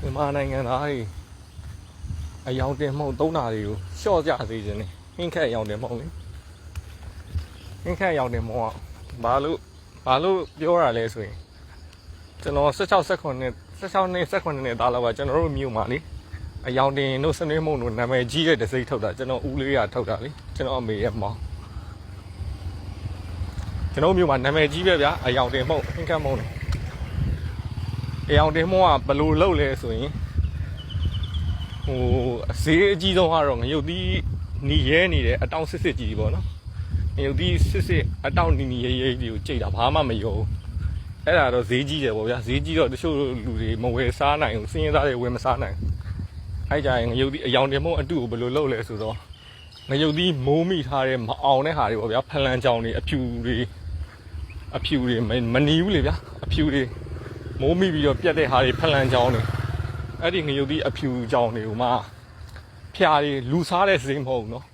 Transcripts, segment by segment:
မြန်မာနိုင်ငံသားတွေအယောင်တင်မှုန့်သုံးတာတွေကိုရှော့ကြစေခြင်းနဲ့ဟင်းခက်အယောင်တင်မှုန့်လေဟင်းခက်အယောင်တင်မှုန့်ကဘာလို့ဘာလို့ပြောရလဲဆိုရင်ကျွန်တော်16 19နှစ်16နှစ်19နှစ်သားလောက်ကကျွန်တော်တို့မြို့မှာလေအယောင်တင်တို့စနေမှုန့်တို့နာမည်ကြီးတဲ့တစိမ့်ထုတ်တာကျွန်တော်ဦးလေးရထုတ်တာလေကျွန်တော်အမေရဲ့မောင်ကျွန်တော်မြို့မှာနာမည်ကြီးပဲဗျာအယောင်တင်မှုန့်ဟင်းခက်မှုန့်လေ အယောင်တင်မောကဘယ်လိုလုပ်လဲဆိုရင်ဟိုဈေးအကြီးဆုံးကတော့ငရုတ်သီးနီရဲနေတယ်အတောင်စစ်စစ်ကြီးပေါ့နော်ငရုတ်သီးစစ်စစ်အတောင်နီနီရဲရဲကြီးကိုကြိတ်တာဘာမှမယုံအဲ့ဒါတော့ဈေးကြီးတယ်ပေါ့ဗျာဈေးကြီးတော့တချို့လူတွေမဝယ်စားနိုင်ဘူးစင်းရဲသားတွေဝယ်မစားနိုင်အဲ့ကြရင်ငရုတ်သီးအယောင်တင်မောအတုကိုဘယ်လိုလုပ်လဲဆိုတော့ငရုတ်သီးမိုးမိထားတဲ့မအောင်တဲ့ဟာတွေပေါ့ဗျာဖလန်ကြောင်တွေအဖြူတွေအဖြူတွေမမနီဘူးလေဗျာအဖြူတွေ မိုးမိပြီးတော့ပြတ်တဲ့ဟာတွေဖလန်ကြောင်းတွေအဲ့ဒီငရုတ်သီးအဖြူကြောင်းတွေကိုမှဖျားတွေလူစားတဲ့စေးမဟုတ်ဘူးနော်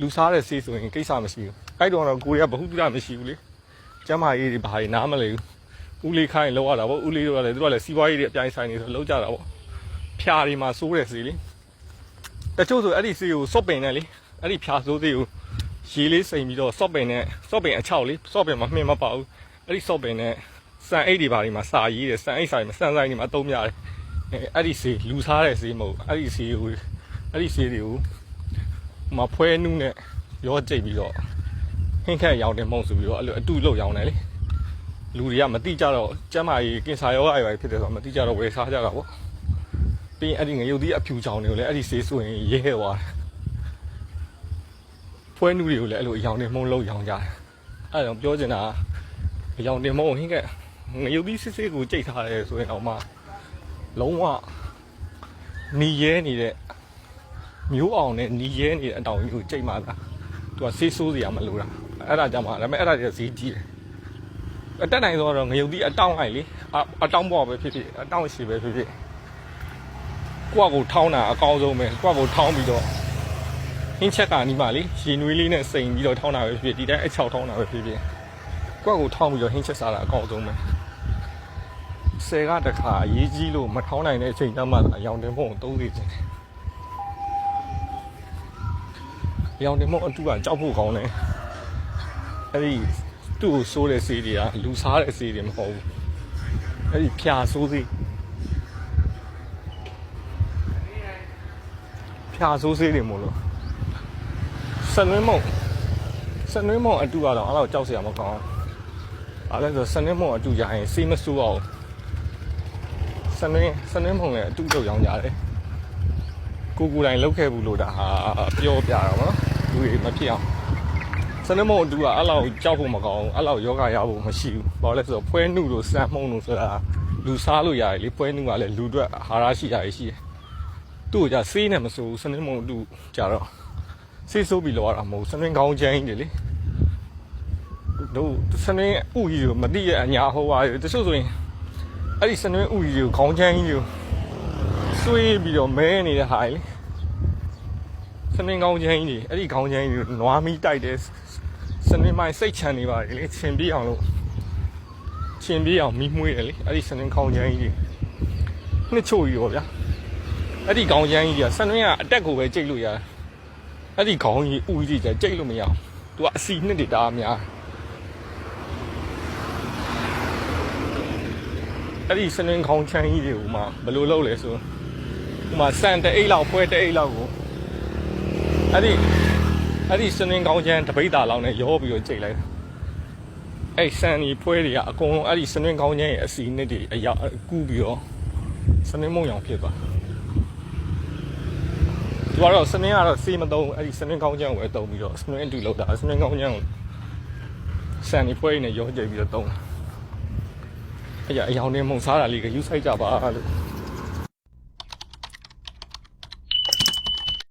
လူစားတဲ့စေးဆိုရင်ကိစ္စမရှိဘူးအဲ့တော့တော့ကိုရီးယားဘ ഹു တုဒမရှိဘူးလေကျမ်းမာရေးတွေဘာတွေနားမလဲဘူးဦးလေးခိုင်းလောက်ရတာပေါ့ဦးလေးတို့ကလည်းသူကလည်းစီးပွားရေးတွေအပြိုင်ဆိုင်နေဆိုလောက်ကြတာပေါ့ဖျားတွေမှာစိုးတဲ့စေးလေတချို့ဆိုအဲ့ဒီစေးကိုစော့ပင်နဲ့လေအဲ့ဒီဖျားစိုးစေးကိုရေလေးစိမ်ပြီးတော့စော့ပင်နဲ့စော့ပင်အချောက်လေစော့ပင်မှာမှင်မပါဘူးအဲ့ဒီစော့ပင်နဲ့ စံအိတ်တွေဘာတွေမှာစာရေးတယ်စံအိတ်ဆိုင်မှာစံဆိုင်တွေမှာအသုံးများတယ်အဲအဲ့ဒီစီလူစားတဲ့စီမဟုတ်အဲ့ဒီစီကိုအဲ့ဒီစီတွေကိုဟိုမှာဖွဲနုနဲ့ရောကြိတ်ပြီးတော့ဟင်းခက်ရောင်းတယ်မဟုတ်ဆိုပြီးတော့အဲ့လိုအတူလောက်ရောင်းတယ်လေလူတွေကမတိကြတော့ကျမ်းမာရေးကင်ဆာရောဂါတွေဖြစ်တယ်ဆိုတော့မတိကြတော့ဝယ်စားကြတာပေါ့ပြီးရင်အဲ့ဒီငရုတ်သီးအဖြူချောင်းတွေကိုလည်းအဲ့ဒီစီဆိုရင်ရဲခဲ့သွားတယ်ဖွဲနုတွေကိုလည်းအဲ့လိုရောင်းတယ်မဟုတ်လောက်ရောင်းကြတယ်အဲ့ဒါကြောင့်ပြောချင်တာကအယောင်တင်မဟုတ်ဟင်းက ငရုတ်သီးစစ်စစ်ကိုကြိတ်ထားတယ်ဆိုရင်တော့မှလုံးဝနီရဲနေတဲ့မျိုးအောင်နဲ့နီရဲနေတဲ့အတောင်ကြီးကိုကြိတ်မှသာသူကဆေးဆိုးစရာမလိုတာအဲ့ဒါကြောင့်မှဒါပေမဲ့အဲ့ဒါကြီးဈေးကြီးတယ်အတက်နိုင်ဆိုတော့ငရုတ်သီးအတောင်လိုက်လေအအတောင်ပေါ်ပဲဖြစ်ဖြစ်အတောင်ရှိပဲဖြစ်ဖြစ်ကိုယ့်ကိုထောင်းတာအကောင်းဆုံးပဲကိုယ့်ကိုထောင်းပြီးတော့ဟင်းချက်ကနီးမှလေရေနွေးလေးနဲ့စိန်ပြီးတော့ထောင်းတာပဲဖြစ်ဖြစ်ဒီတိုင်းအချောက်ထောင်းတာပဲဖြစ်ဖြစ်ကွက်ကိုထောင်းပြီးတော့ဟင်းချက်စားတာအကောင်းဆုံးပဲ ဆယ်ကတခါအရေးကြီးလို့မထောင်းနိုင်တဲ့အချိန်တမ်းမှအယောင်တင်ဖို့သုံးစီခြင်းအယောင်တင်ဖို့အတူကကြောက်ဖို့ကောင်းတယ်အဲ့ဒီသူ့ကိုစိုးတဲ့စေးတွေကလူစားတဲ့စေးတွေမဟုတ်ဘူးအဲ့ဒီဖြာဆိုးစေးဖြာဆိုးစေးတွေမို့လို့စနွင်းမုံစနွင်းမုံအတူကတော့အဲ့လောက်ကြောက်စရာမကောင်းဘူးအဲ့ဒါဆိုစနေမုံအတူရရင်စေးမစိုးအောင် စနေစနေမုံလည်းအတူတော့ရောင်းကြတယ်ကိုကိုယ်တိုင်လောက်ခဲ့ဘူးလို့ဒါဟာပြောပြတာပေါ့နော်လူတွေမဖြစ်အောင်စနေမုံအတူကအဲ့လောက်ကြောက်ဖို့မကောင်းဘူးအဲ့လောက်ယောဂရဖို့မရှိဘူးဘာလို့လဲဆိုတော့ဖွဲနှုလို့စမ်းမှုံလို့ဆိုတာလူစားလို့ရတယ်လေဖွဲနှုကလည်းလူအတွက်အာဟာရရှိတာရှိတယ်သူ့ကိုじゃစေးနဲ့မစိုးဘူးစနေမုံအတူကြတော့စေးစိုးပြီးလောက်ရတာမဟုတ်ဘူးစနေကောင်းချမ်းကြီးလေတို့စနင်းဥကြီးကိုမတိရဲ့အညာဟိုပါတချို့ဆိုရင် အဲ့ဒီစနင်းဥကြီးကိုခေါင်းချမ်းကြီးကိုဆွေးပြီးတော့မဲနေတဲ့ဟာလေစနင်းခေါင်းချမ်းကြီးအဲ့ဒီခေါင်းချမ်းကြီးကိုနွားမီတိုက်တယ်စနင်းမိုင်းစိတ်ချမ်းနေပါလေချင်ပြအောင်လို့ချင်ပြအောင်မီးမွေးတယ်လေအဲ့ဒီစနင်းခေါင်းချမ်းကြီးနှစ်ချို့ကြီးရောဗျာအဲ့ဒီခေါင်းချမ်းကြီးကစနင်းကအတက်ကိုပဲကြိတ်လို့ရတယ်အဲ့ဒီခေါင်းကြီးဥကြီးကြီးကြိတ်လို့မရအောင်သူကအစီနှစ်တွေတအားများ အဲ့ဒီစနင်းခေါင်းချမ်းကြီးတွေကိုမှဘယ်လိုလုပ်လဲဆိုဟိုမှာစံတအိတ်လောက်ဖွဲတအိတ်လောက်ကိုအဲ့ဒီအဲ့ဒီစနင်းခေါင်းချမ်းတပိတ်တာလောက်နဲ့ရောပြီးတော့ကြိတ်လိုက်အဲ့စံဒီဖွဲတွေကအကုန်လုံးအဲ့ဒီစနင်းခေါင်းချမ်းရဲ့အစီနှစ်တွေအရောက်ကူးပြီးတော့စနင်းမုံရောင်ဖြစ်သွားသူကတော့စနင်းကတော့စေးမသုံးဘူးအဲ့ဒီစနင်းခေါင်းချမ်းကိုပဲသုံးပြီးတော့စနင်းအတူလောက်တာစနင်းခေါင်းချမ်းကိုစံဒီဖွဲတွေနဲ့ရောကြိတ်ပြီးတော့သုံးတာ အဲ့ကြအယောင်နဲ့မုံစားတာလေးကယူဆိုင်ကြပါလို့